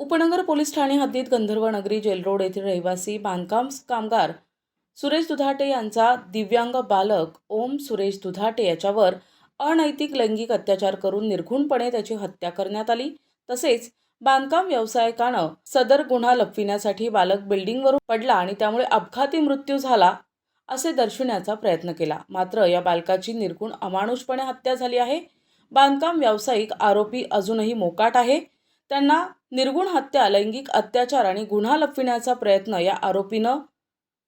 उपनगर पोलीस ठाणे हद्दीत गंधर्व नगरी जेल रोड येथील रहिवासी बांधकाम कामगार सुरेश दुधाटे यांचा दिव्यांग बालक ओम सुरेश दुधाटे याच्यावर अनैतिक लैंगिक अत्याचार करून निर्घुणपणे त्याची हत्या करण्यात आली. तसेच बांधकाम व्यावसायिकानं सदर गुन्हा लपविण्यासाठी बालक बिल्डिंगवरून पडला आणि त्यामुळे अपघाती मृत्यू झाला असे दर्शविण्याचा प्रयत्न केला. मात्र या बालकाची निर्गुण अमानुषपणे हत्या झाली आहे. बांधकाम व्यावसायिक आरोपी अजूनही मोकाट आहे. त्यांना निर्गुण हत्या लैंगिक अत्याचार आणि गुन्हा लपविण्याचा प्रयत्न या आरोपीनं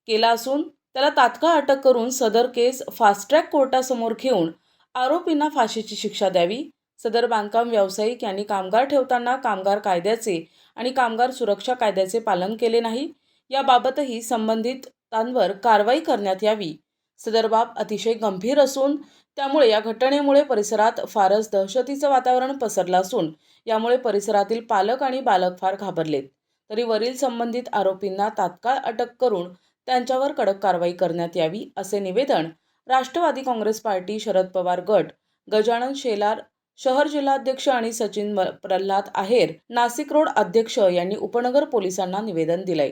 केला असून त्याला तात्काळ अटक करून सदर केस फास्ट ट्रॅक कोर्टासमोर घेऊन आरोपींना फाशीची शिक्षा द्यावी. सदर बांधकाम व्यावसायिक यांनी कामगार ठेवताना कामगार कायद्याचे आणि कामगार सुरक्षा कायद्याचे पालन केले नाही. याबाबतही संबंधितांवर कारवाई करण्यात यावी. सदर बाब अतिशय गंभीर असून त्यामुळे या घटनेमुळे परिसरात फारच दहशतीचं वातावरण पसरलं असून यामुळे परिसरातील पालक आणि बालक फार घाबरलेत. तरी वरील संबंधित आरोपींना तात्काळ अटक करून त्यांच्यावर कडक कारवाई करण्यात यावी असे निवेदन राष्ट्रवादी काँग्रेस पार्टी शरद पवार गट गजानन शेलार शहर जिल्हाध्यक्ष आणि सचिन प्रल्हाद आहेर नाशिक रोड अध्यक्ष यांनी उपनगर पोलिसांना निवेदन दिलंय.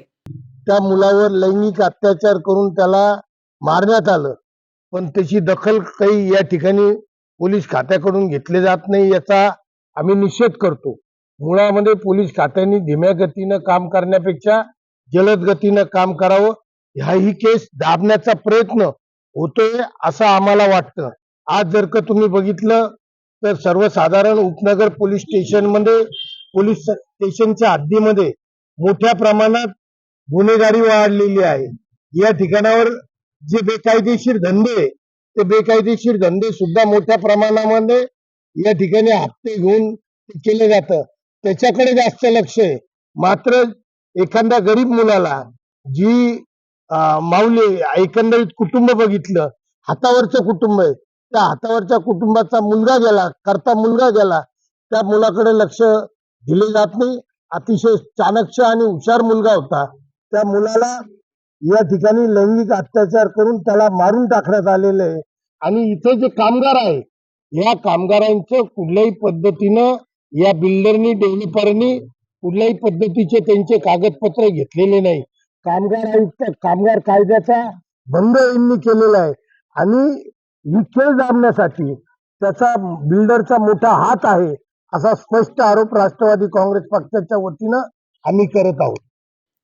त्या मुलावर लैंगिक अत्याचार करून त्याला मारण्यात आलं. पण त्याची दखल काही या ठिकाणी पोलीस खात्याकडून घेतले जात नाही याचा आम्ही निषेध करतो. मुळामध्ये पोलीस खात्याने धीम्या गतीनं काम करण्यापेक्षा जलद गतीनं काम करावं ह्याही केस दाबण्याचा प्रयत्न होतोय असं आम्हाला वाटतं. आज जर का तुम्ही बघितलं तर सर्वसाधारण उपनगर पोलीस स्टेशनमध्ये पोलीस स्टेशनच्या हद्दीमध्ये मोठ्या प्रमाणात गुन्हेगारी वाढलेली आहे. या ठिकाणावर जे बेकायदेशीर धंदे ते बेकायदेशीर धंदे सुद्धा मोठ्या प्रमाणामध्ये या ठिकाणी हप्ते घेऊन केलं केले जातं. त्याच्याकडे जास्त लक्ष आहे. मात्र एखाद्या गरीब मुलाला जी माऊली एकंदरीत कुटुंब बघितलं हातावरचं कुटुंब आहे त्या हातावरच्या कुटुंबाचा मुलगा गेला करता मुलगा गेला त्या मुलाकडे लक्ष दिले जात नाही. अतिशय चाणक्य आणि हुशार मुलगा होता. त्या मुलाला या ठिकाणी लैंगिक अत्याचार करून त्याला मारून टाकण्यात आलेलं आहे. आणि इथे जे कामगार आहे या कामगारांचं कुठल्याही पद्धतीनं या बिल्डरनी डेव्हलपरनी कुठल्याही पद्धतीचे त्यांचे कागदपत्र घेतलेले नाही. कामगार आयुक्त कामगार कायद्याचा भंग यांनी केलेला आहे. आणि ही खेळ दाबण्यासाठी त्याचा बिल्डरचा मोठा हात आहे असा स्पष्ट आरोप राष्ट्रवादी काँग्रेस पक्षाच्या वतीनं आम्ही करत आहोत.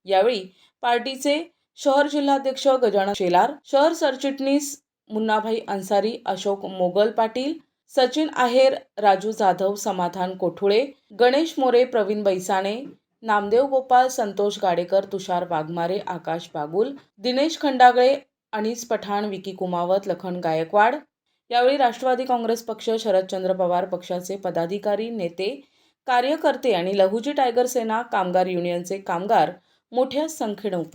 यावेळी पार्टीचे शहर जिल्हाध्यक्ष गजानन शेलार शहर सरचिटणीस मुन्नाभाई अन्सारी अशोक मोगल पाटील सचिन आहेर राजू जाधव समाधान कोठुळे गणेश मोरे प्रवीण बैसाणे नामदेव गोपाल संतोष गाडेकर तुषार वाघमारे आकाश बागुल दिनेश खंडागळे अनिस पठाण विकी कुमावत लखन गायकवाड. यावेळी राष्ट्रवादी काँग्रेस पक्ष शरदचंद्र पवार पक्षाचे पदाधिकारी नेते कार्यकर्ते आणि लहुजी टायगर सेना कामगार युनियनचे कामगार मोठ्या संख्येनं उपस्थित